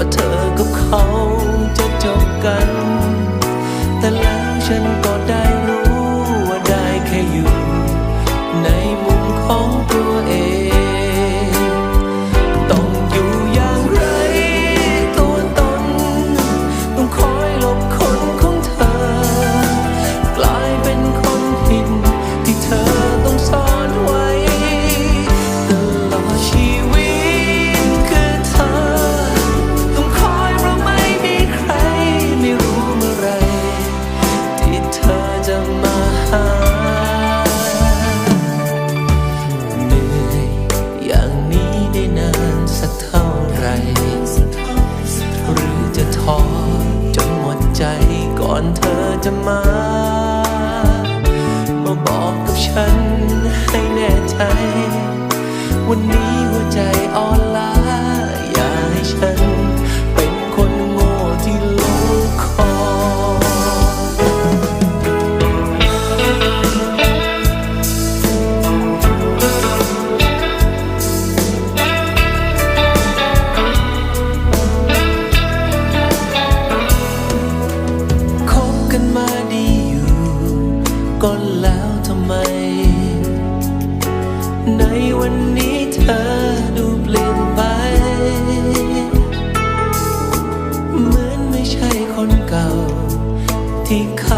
ว่าเธอกับเขาจะจบกัน ใจก่อนเธอจะมามาบอกกับฉันให้แน่ใจ วันนี้ ก็แล้วทำไม ในวันนี้เธอดูเปลี่ยนไป เหมือนไม่ใช่คนเก่า ที่เขา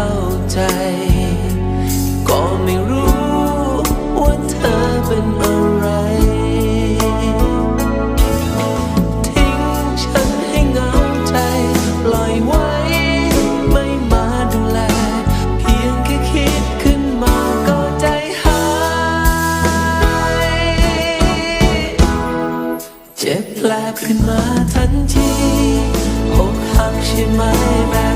แกลบขึ้นมาทันทีอกหักใช่ไหมแม่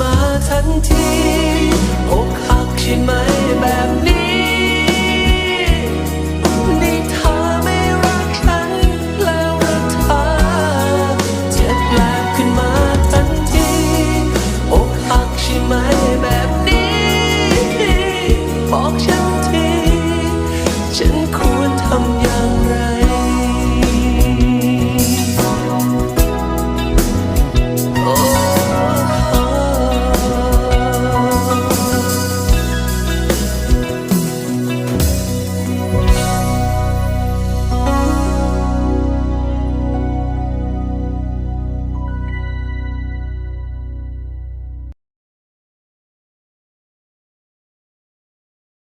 มาทันทีอกหักใช่ไหมแบบนี้